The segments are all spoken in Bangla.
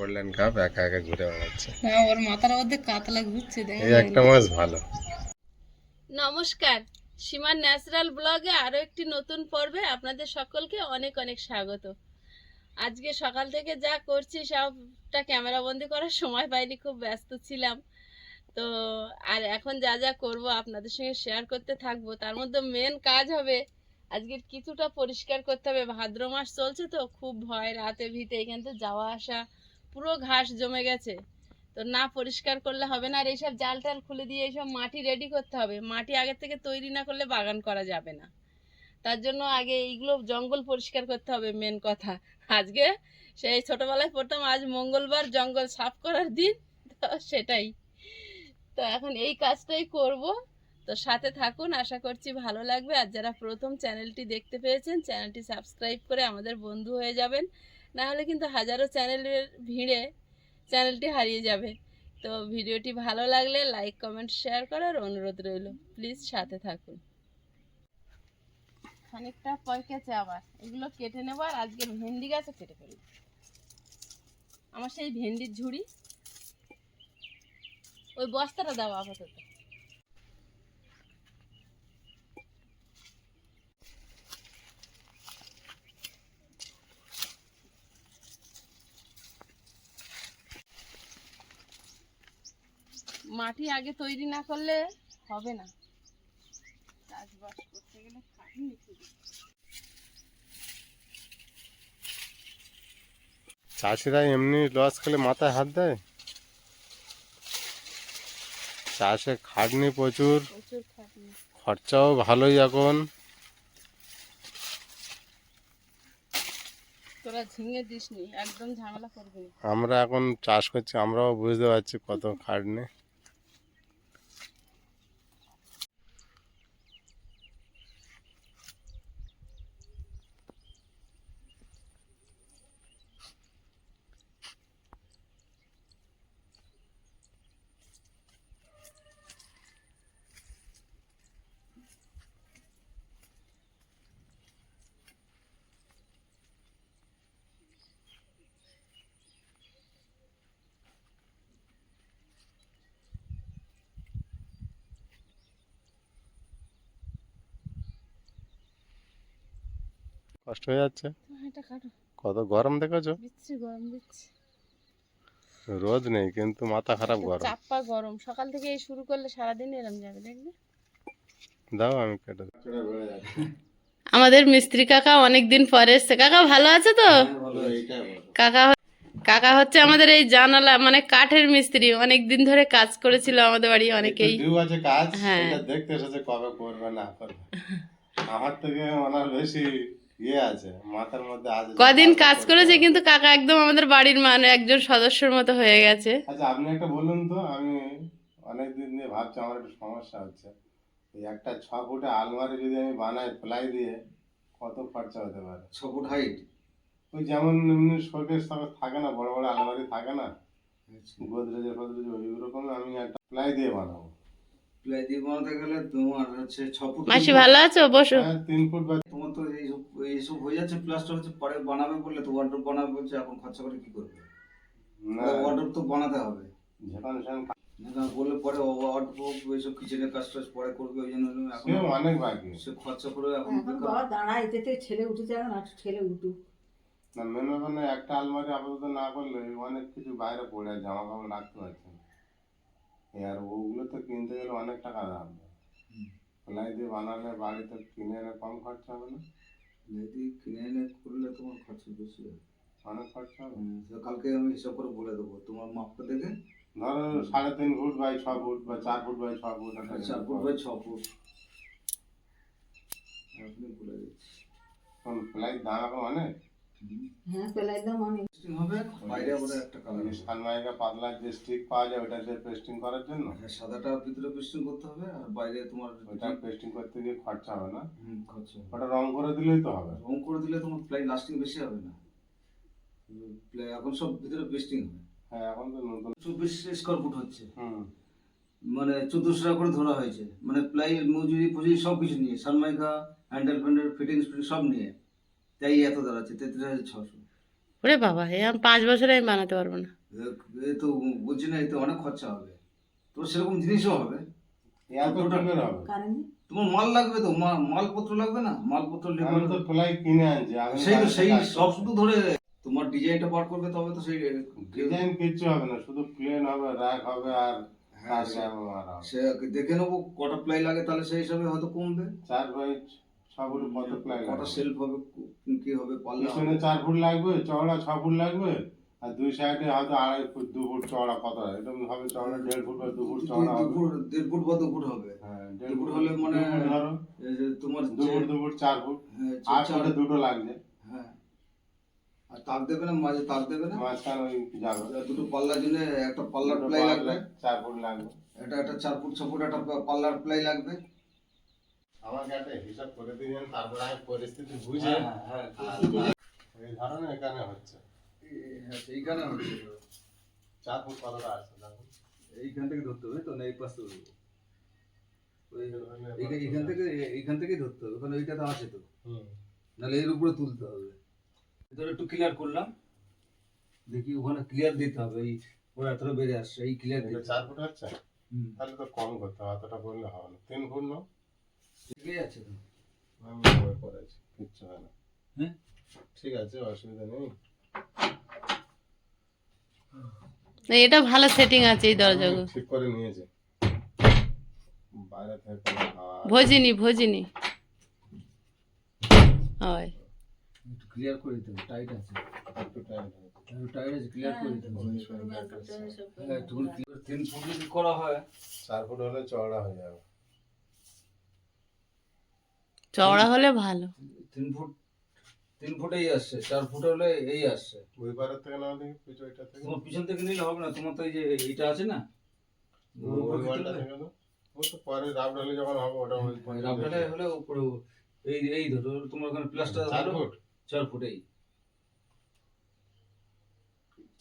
করলেন কাপ একা একা ঘুরে বেড়াচ্ছে। হ্যাঁ ওর মাথার মধ্যে কাতলা ঘুরছে দেখ এই একটা মাছ ভালো। নমস্কার। সীমার ন্যাচারাল ব্লগে আরও একটি নতুন পর্বে আপনাদের সকলকে অনেক অনেক স্বাগত। আজকে সকাল থেকে যা করছি সবটা ক্যামেরা ক্যামেরাবন্দি করার সময় পাইনি খুব ব্যস্ত ছিলাম। তো আর এখন যা যা করব আপনাদের সঙ্গে শেয়ার করতে থাকব তার মধ্যে মেন কাজ হবে আজকে কিছুটা পরিষ্কার করতে হবে। ভাদ্র মাস চলছে তো খুব ভয় রাতে ভিতে এখান থেকে যাওয়া আসা। পুরো ঘাস জমে গেছে। তো না পরিষ্কার করলে হবে না, আর এইসব জাল টাল খুলে দিয়ে এইসব মাটি রেডি করতে হবে। মাটি আগের থেকে তৈরি না করলে বাগান করা যাবে না। তার জন্য আগে এইগুলো জঙ্গল পরিষ্কার করতে হবে মেন কথা। আজকে সেই ছোটবেলায় পড়তাম আজ মঙ্গলবার জঙ্গল সাফ করার দিন, তো সেটাই। তো এখন এই কাজটাই করব। তো সাথে থাকুন, আশা করছি ভালো লাগবে। আর যারা প্রথম চ্যানেলটি দেখতে পেয়েছেন, চ্যানেলটি সাবস্ক্রাইব করে আমাদের বন্ধু হয়ে যাবেন। না হলে কিন্তু হাজারো চ্যানেলের ভিড়ে চ্যানেলটি হারিয়ে যাবে। তো ভিডিওটি ভালো লাগলে লাইক, কমেন্ট, শেয়ার করার অনুরোধ রইল। প্লিজ সাথে থাকুন। খানিকটা পয়কেছে আবার। এগুলো কেটে নেব আর আজকে ভেন্ডি গাছও কেটে ফেলব। আমার সেই ভেন্ডির ঝুড়ি। ওই বস্তাটা দাও আপাতত। মাটি আগে তৈরি না করলে হবে না। চাষবাস করতে গেলে খাটনি খুবই। চাষিরা এমনি লস খেলে মাথায় হাত দেয়? চাষে খাটনি প্রচুর খরচাও ভালোই এখন। আমরা এখন চাষ করছি আমরাও বুঝতে পারছি কত খাটনি। কষ্ট হয়ে যাচ্ছে। কাটো কত গরম দেখেছ? রোদ নেই কিন্তু মাথা খারাপ গরম। চাপ্পা গরম। সকাল থেকে এই শুরু করলে সারাদিন এরম যাবে দেখবে? দাও আমি কেটে আমাদের মিস্ত্রি কাকা অনেক দিন পরে এসছে। কাকা ভালো আছে তো? কাকা কাকা হচ্ছে আমাদের এই জানালা মানে কাঠের মিস্ত্রি। অনেক দিন ধরে কাজ করেছিল আমাদের বাড়ি অনেকেই। আছে কাজ হ্যাঁ। দেখতে এসেছে কবে করবে না করবে। আমার থেকে ওনার বেশি ইয়ে আছে মাথার মধ্যে আছে কদিন কাজ করেছে কিন্তু কাকা একদম আমাদের বাড়ির মানে একজন সদস্যর মতো হয়ে গেছে। আচ্ছা আপনি একটা বলুন তো আমি অনেক দিন দিয়ে ভাবছি আমার একটু সমস্যা হচ্ছে। এই একটা ছ ফুটে আলমারি যদি আমি বানাই প্লাই দিয়ে কত খরচা হতে পারে? ছ ফুট হাইট ওই যেমন এমনি শোকেস থাকে না বড় বড় আলমারি থাকে না গোদরেজের ফদরেজ ওই রকম আমি একটা প্লাই দিয়ে বানাবো। প্লাই দিয়ে বানাতে গেলে তোমার হচ্ছে ছ ফুট মাসি ভালো আছো? বসো। হ্যাঁ তিন ফুট তোমার তো এইসব এইসব হয়ে যাচ্ছে প্লাস্টার হচ্ছে পরে বানাবে বললে তো ওয়ার্ডরোব বানাবে বলছে এখন খরচা করে কি করবে? না। তো বানাতে হবে। যেখানে সেখানে না বললে পরে ওয়ার্ডরোব এইসব কিচেনের কাজ টাজ পরে করবে ওই জন্য এখন অনেক বাকি। সে খরচা করে এখন এখন বেকার। বাবা দাঁড়ায় এতে ছেলে উঠুক। না মেন একটা আলমারি আপাতত না করলে অনেক কিছু বাইরে পড়ে জামা কাপড় রাখতে পারছে না। আর ওগুলো তো কিনতে গেলে অনেক টাকা দাম প্লাই দিয়ে বানালে বাড়িতে কিনে এনে কম খরচা হবে না? যদি কিনে এনে করলে তোমার খরচা বেশি হবে। অনেক খরচা হবে? কালকে আমি হিসাব করে বলে দেবো। তোমার মাপটা দেখে? ধরো সাড়ে তিন ফুট বাই ছ ফুট বা চার ফুট বাই ছ ফুট একটা চার ফুট বাই ছ ফুট। আপনি বলে দিচ্ছি। কোন প্লাই দাম এখন অনেক? হ্যাঁ পেলাই দাম অনেক হবে? বাইরে একটা কালার সানমাইকা পাতলা যে স্টিক পাওয়া যায় ওটা দিয়ে পেস্টিং করার জন্য? সাদাটা ভিতরে পেস্টিং করতে হবে আর বাইরে তোমার পেস্টিং করতে গিয়ে খরচা হবে না? হুম, খরচা ওটা রং করে দিলেই তো হবে। রং করে দিলে তোমার প্লাই লাস্টিং বেশি হবে না। প্লাই এখন সব ভিতরে পেস্টিং হবে হ্যাঁ এখন তো নতুন চব্বিশ স্কোয়ার ফুট হচ্ছে। হুম। মানে চোদ্দোশো টাকা করে ধরা হয়েছে। মানে প্লাই মজুরি ফজুরি সব কিছু নিয়ে সানমাইকা হ্যান্ডেল ফ্যান্ডেল ফিটিংস ফিটিং সব নিয়ে। তাই এত দাঁড়াচ্ছে তেত্রিশ হাজার ছশো। ওরে বাবা এ আমি পাঁচ বছরে আমি বানাতে পারব না। এ- তো বলছি না এতে অনেক খরচা হবে। তোর সেরকম জিনিসও হবে। এত টাকার হবে? তোমার মাল লাগবে তো মালপত্র লাগবে না? মালপত্র তো প্লাই কিনে আনছি সেই তো সেই সব শুধু ধরে তোমার ডিজাইনটা বার করবে তবে তো সেই ডিজাইন কিচ্ছু হবে না শুধু প্লেন হবে র্যাক হবে আর হ্যাঁ, সে- দেখে নেব কটা প্লাই লাগে তাহলে সেই হিসাবে হয়তো কমবে। চার বাই কত প্লাই কটা সেলফ হবে কি হবে পিছনে চার ফুট লাগবে চওড়া ছ ফুট লাগবে আর দুই সাইডে হয়তো আড়াই ফুট দু ফুট চওড়া কত এরকম হবে চওড়া দেড় ফুট বা দু ফুট চওড়া হবে। দেড় ফুট বা দু ফুট হবে। হ্যাঁ দেড় ফুট হলে মানে ধরো এই যে তোমার দু ফুট দু ফুট চার ফুট হ্যাঁ, আর চার- দুটো লাগছে হ্যাঁ। আর তাক দেবে না মাঝে তাক দেবে না? মাঝখানে ওই যাবে। দুটো পাল্লার জন্য একটা পাল্লার প্লাই লাগবে? চার ফুট লাগবে। এটা একটা চার ফুট ছ ফুট একটা পাল্লার প্লাই লাগবে? আমাকে একটা হিসাব করে দিবেন তারপরে আমি পরিস্থিতি বুঝে হ্যাঁ হ্যাঁ এই ধরনের এখানে হচ্ছে। হ্যাঁ, সেইখানে হচ্ছে। চার ফুট কতটা আছে দেখুন। এইখান থেকে ধরতে হবে তো না এই পাশে। এইখান- এইখান থেকে এইখান থেকেই ধরতে হবে ওইটা তো আছে তো। হুম। নাহলে এর উপরে তুলতে হবে। ভিতরে একটু ক্লিয়ার করলাম। দেখি ওখানে ক্লিয়ার দিতে হবে এই ওরা এতটা বেড়ে আসছে এই ক্লিয়ার দিতে চার ফুট হচ্ছে? হুম। তাহলে তো কম করতে হবে অতটা করলে হবে না। তিন ফুট না? ঠিকই আছে তো। আমি ওই করেছি কিচ্ছু হয় না। হ্যাঁ? ঠিক আছে অসুবিধা নেই। না, এটা ভালো সেটিং আছে এই দরজাগুলো ঠিক করে নিয়েছে। বাইরে থেকে ভজিনি ভজিনি। হয়। ক্লিয়ার করে দিতে টাইট আছে। একটু একটু টাইট আছে ক্লিয়ার করে দিতে হবে। হ্যাঁ তিন ফুট যদি করা হয়। চার ফুট হলে চওড়া হয়ে যাবে। চওড়া হলে ভালো। তিন ফুট তিন ফুট এই আসছে চার ফুট হলে এই আসছে। ওই পারের থেকে না দেখি পিছু এটা থেকে। তোমার পিছন থেকে নিলে হবে না তোমার তো এই যে এইটা আছে না? ওই ওয়ালটা। থেকে না ও তো পরে রাব ঢালি যখন হবে ওটা ওই রাবড়াটা হলে উপরে এই এই ধরো তোমার ওখানে প্লাসটা চার ফুট। চার ফুট এই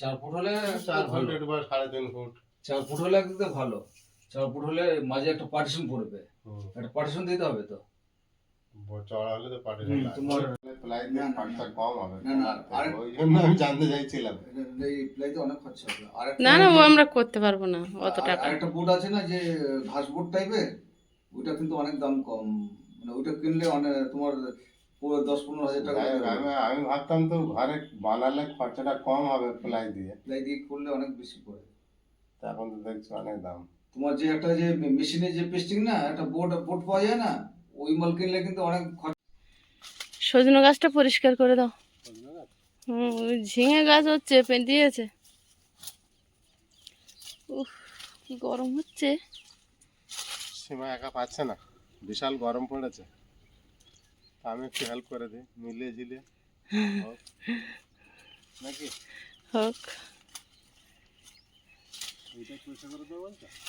চার ফুট হলে চার ফুট বা সাড়ে তিন ফুট। চার ফুট হলে একদম ভালো। চার ফুট হলে মাঝে একটা পার্টিশন পড়বে। একটা পার্টিশন দিতে হবে তো? বড় হলে তো পাটে তোমার প্লাই না, না, পাটটা কম হবে। না, না, আরে- ওই জন্য আমি জানতে চাইছিলাম। এই প্লাইতে অনেক খরচা হবে। আর না না ও আমরা করতে পারব না অত টাকা। আরেকটা বোর্ড আছে না যে ঘাস বোর্ড টাইপের ওইটা কিন্তু অনেক দাম কম। মানে ওইটা কিনলে অনেক তোমার পুরো দশ পনেরো হাজার টাকা আমি ভাবতাম তো ঘরে বানালে খরচাটা কম হবে প্লাই দিয়ে। প্লাই দিয়ে করলে অনেক বেশি পড়ে। তা এখন তো দেখছি অনেক দাম। তোমার যে একটা যে মেশিনে যে পেস্টিং না একটা বোর্ড বোর্ড পাওয়া যায় না? ওই মাল কিনলে কিন্তু অনেক সজনে গাছটা পরিষ্কার করে দাও। হুম ঝিঙে গাছ হচ্ছে পেন দিয়েছে উফ কি গরম হচ্ছে। সীমা একা পাচ্ছে না বিশাল গরম পড়েছে। তা আমি একটু হেল্প করে দিই মিলিয়ে ঝিলিয়ে। হোক। নাকি? হোক এইটা পরিষ্কার করে দেবো বলছো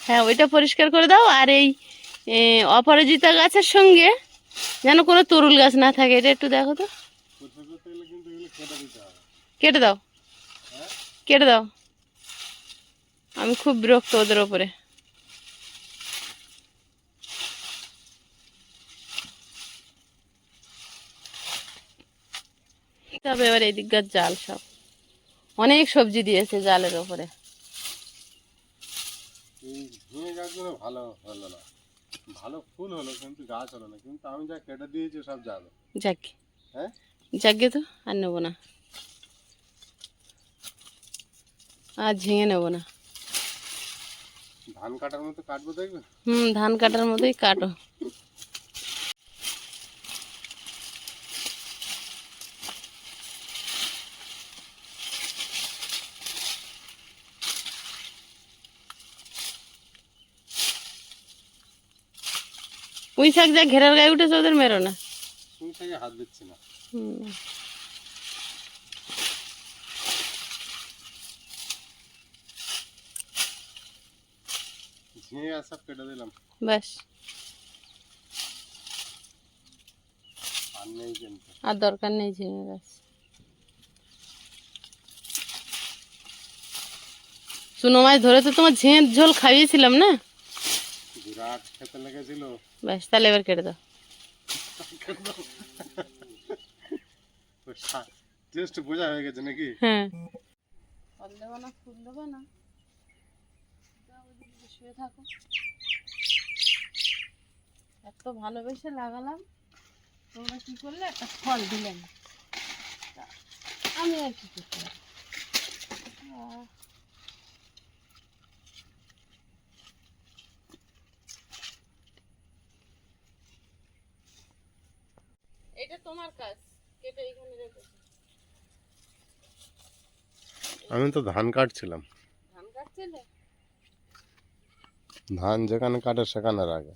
হ্যাঁ ওইটা পরিষ্কার করে দাও, আর এই অপরাজিতা গাছের সঙ্গে যেন কোনো তরুল গাছ না থাকে, এটা একটু দেখো তো। কেটে দাও? কেটে দাও। আমি খুব বিরক্ত ওদের ওপরে। তবে এবার এদিককার জাল সব। অনেক সবজি দিয়েছে জালের ওপরে। এই ঝিঙে গাছগুলো ভালো হলো না। ভালো ফুল হলো কিন্তু গাছ হলো না। কিন্তু আমি যা কেটে দিয়েছি সব যাবে যাক। হ্যাঁ? যাকে তো আর নেব না। আর ঝিঙে নেব না। ধান কাটার মতো কাটবো দেখবে? হুম ধান কাটার মতোই কাটো। পুঁই শাক যা ঘেরার গায়ে উঠেছে ওদের মেরো না। তুমি থেকে হাত দিচ্ছি না। ঝিঙে গাছ কেটে দিলাম। ব্যাস। আর আর দরকার নেই ঝিঙে গাছ। চুনো মাছ ধরে তো তোমার ঝিঙের ঝোল খাইয়েছিলাম না? বিরাট খেতে লেগেছিল। ব্যাস তাহলে এবার কেটে দাও। টেস্ট বোঝা হয়ে গেছে নাকি? হ্যাঁ। ফল দেবো না? ফুল দেবো না শুয়ে থাকো। এত ভালোবেসে লাগালাম তোমরা কি করলে? একটা ফল দিলে না। তা আমি আর কি করতে পারি আহ, এটা তোমার কাজ কেটে এখানে রেখেছো আমি তো ধান কাটছিলাম। ধান কাটছিলে? ধান যেখানে কাটে সেখানে রাখে।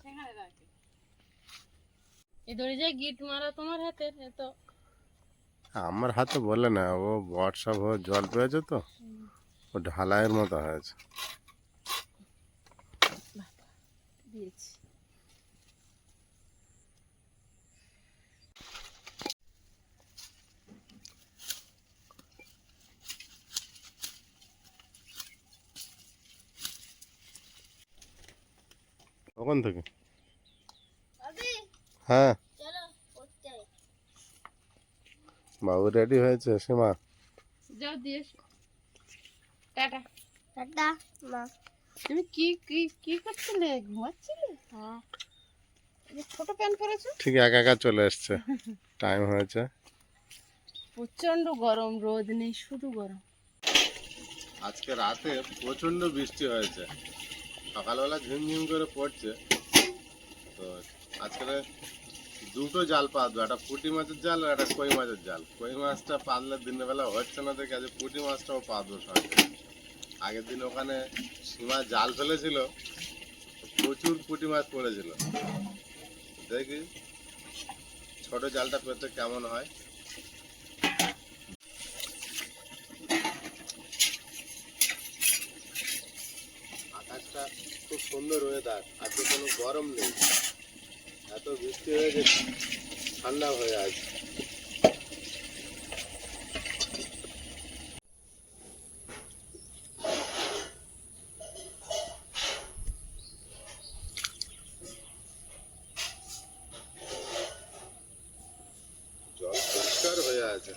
এই দড়ি যে গিট মারা তোমার হাতে তো আমার হাতে বলে না ও বর্ষা ভোর জল পেয়েছে তো ও ঢালাইয়ের মতো হয়েছে। দিয়েছি। কখন থেকে। হ্যাঁ। বাবু রেডি হয়েছে সীমা? যাও দিয়ে এসো। টাটা। টাটা মা। তুমি কি কি কি করছিলে? ঘুমাচ্ছিলে? হ্যাঁ। ছোট প্যান্ট পরেছো? ঠিক একা একা চলে এসছে। টাইম হয়েছে। প্রচণ্ড গরম রোদ নেই শুধু গরম। আজকে রাতে প্রচণ্ড বৃষ্টি হয়েছে। সকালবেলা ঝিমঝিম করে পড়ছে। তো আজকে দুটো জাল পাতবো, একটা পুঁটি মাছের জাল আর একটা কই মাছের জাল। কই মাছটা পাতলে দিনের বেলা হচ্ছে না দেখে আজ পুঁটি মাছটাও পাতবো সঙ্গে। আগের দিন ওখানে সীমা জাল ফেলেছিল, প্রচুর পুঁটি মাছ পড়েছিল। দেখি ছোট জালটা পেতে কেমন হয় আকাশটা খুব সুন্দর ওয়েদার আজকে কোনো গরম নেই। এত বৃষ্টি হয়ে গেছে ঠান্ডা হয়ে আছে জল পরিষ্কার হয়ে আছে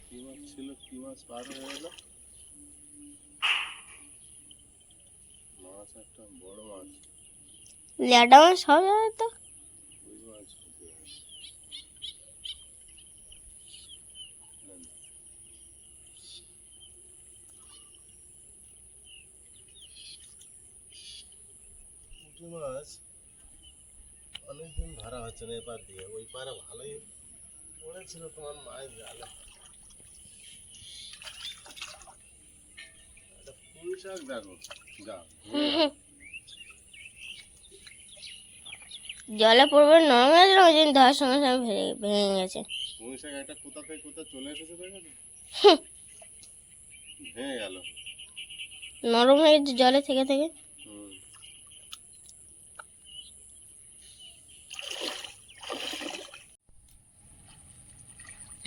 কি মাছ ছিল কি মাছ পার হয়ে গেল মাছ একটা বড় মাছ ল্যাডা মাছ সব যাবে তো ওই মাছ পুঁটি মাছ। না, না। পুঁটি মাছ অনেকদিন ধরা হচ্ছে না এপার দিয়ে ওই পারে ভালোই পড়েছিল তোমার মাছ জালে একটা পুঁই শাক দেখো যা জলে পড়বে, নরম আছে ওই দিন ধরার সঙ্গে সঙ্গে ভেঙে ভেঙে গেছে। একটা কোথা থেকে কোথা চলে এসেছে ভেঙে গেল নরম হয়ে গেছে জলে থেকে থেকে।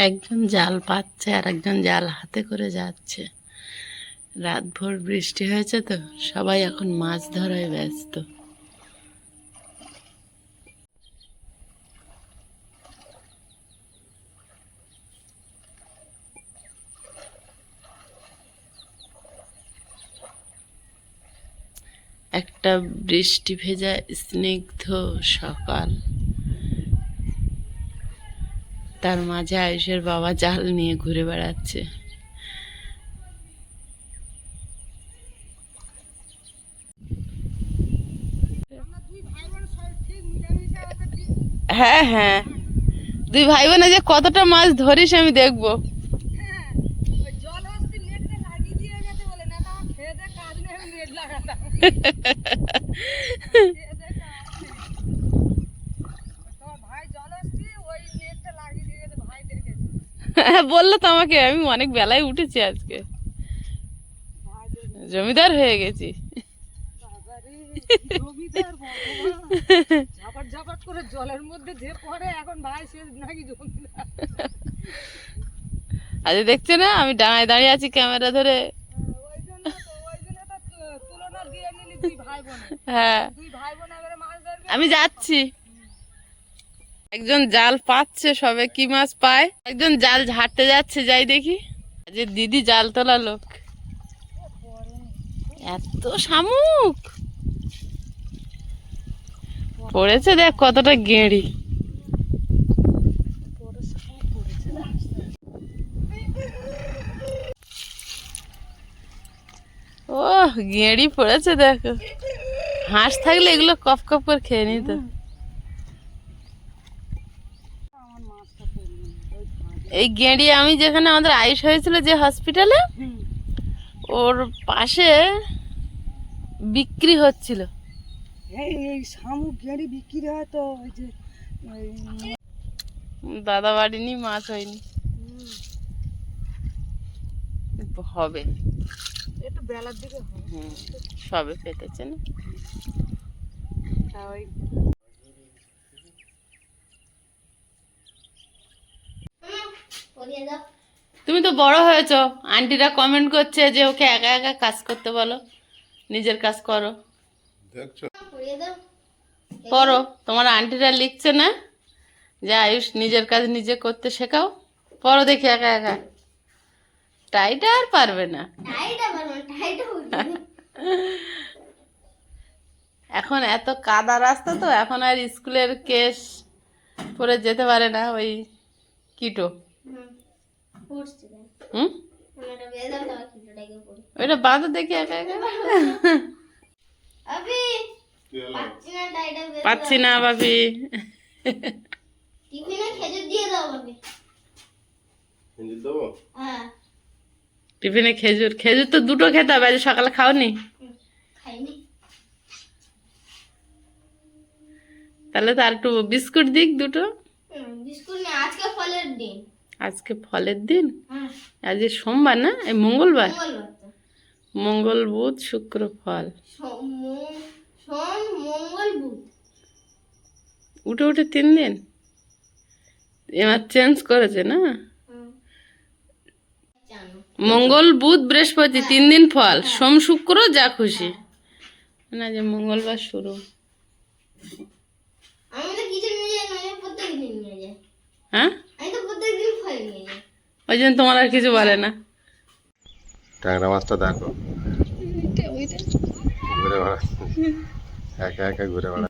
একজন জাল পাচ্ছে আর একজন জাল হাতে করে যাচ্ছে। রাত ভোর বৃষ্টি হয়েছে তো, সবাই এখন মাছ ধরায় ব্যস্ত। একটা বৃষ্টি ভেজা স্নিগ্ধ সকাল। তার মাঝে আয়ুষের বাবা জাল নিয়ে ঘুরে বেড়াচ্ছে। হ্যাঁ হ্যাঁ। দুই ভাই বোনে যে কতটা মাছ ধরিস আমি দেখব। হ্যাঁ বলল তো আমাকে, আমি অনেক বেলায় উঠেছি আজকে। জমিদার হয়ে গেছি। করে জলের মধ্যে যে পড়ে এখন ভাই সে নাকি আজ দেখছে না আমি ডাঙায় দাঁড়িয়ে আছি ক্যামেরা ধরে। হ্যাঁ আমি যাচ্ছি। একজন জাল পাচ্ছে সবে কি মাছ পায়? একজন জাল ঝাড়তে যাচ্ছে যাই দেখি। যে দিদি জাল তোলা লোক। এত শামুক! পড়েছে দেখ কতটা গেঁড়ি। ও গেঁড়ি পড়েছে দেখো। হাঁস থাকলে এগুলো কপ কপ করে খেয়ে নিত। এই গেঁড়ি আমি যেখানে আমাদের আয়ুষ হয়েছিল যে হসপিটালে ওর পাশে বিক্রি হচ্ছিল। এই এই শামুক গেঁড়ি বিক্রি হয় তো ওই যে দাদা বাড়িনি মাছ হয়নি। হবে। একটু বেলার দিকে হয় হুম, সবে পেতেছে না। তা ওই তুমি তো বড় হয়েছো। আন্টিরা কমেন্ট করছে যে ওকে একা একা কাজ করতে বলো। নিজের কাজ করো। দেখছ? করো তোমার আন্টিরা লিখছে না? যে আয়ুষ নিজের কাজ নিজে করতে শেখাও। পড়ো দেখি একা একা। টাইটা আর পারবে না। এখন এত কাদা রাস্তা তো এখন আর স্কুলের কেস পরে যেতে পারে না ওই কিটো। হুম ওইটা বাঁধো দেখি একা একা। পাচ্ছি না ভাবি। টিফিনে খেজুর বাবি হিন্দি দেবো? হ্যাঁ। টিফিনে খেজুর। খেজুর তো দুটো খেতে হবে আজ সকালে খাওনি? তাহলে তো আর একটু বিস্কুট দিক দুটো। আজকে ফলের দিন। আজকে ফলের দিন? হ্যাঁ আজ সোমবার না? এই মঙ্গলবার? মঙ্গলবার মঙ্গল বুধ শুক্র ফল সোম মং- সোম মঙ্গল বুধ উঠে উঠে তিন দিন? এবার চেঞ্জ করেছে না? মঙ্গল বুধ বৃহস্পতি তিন দিন ফল সোম শুক্র যা খুশি। না যে মঙ্গলবার শুরু। আমি তো কিছু নিয়ে যাই না আমি প্রত্যেক দিন নিয়ে যাই। হ্যাঁ ওই জন্য তোমার আর কিছু বলে না। ট্যাংরা মাছটা দেখো। একা একা ঘুরে বেড়া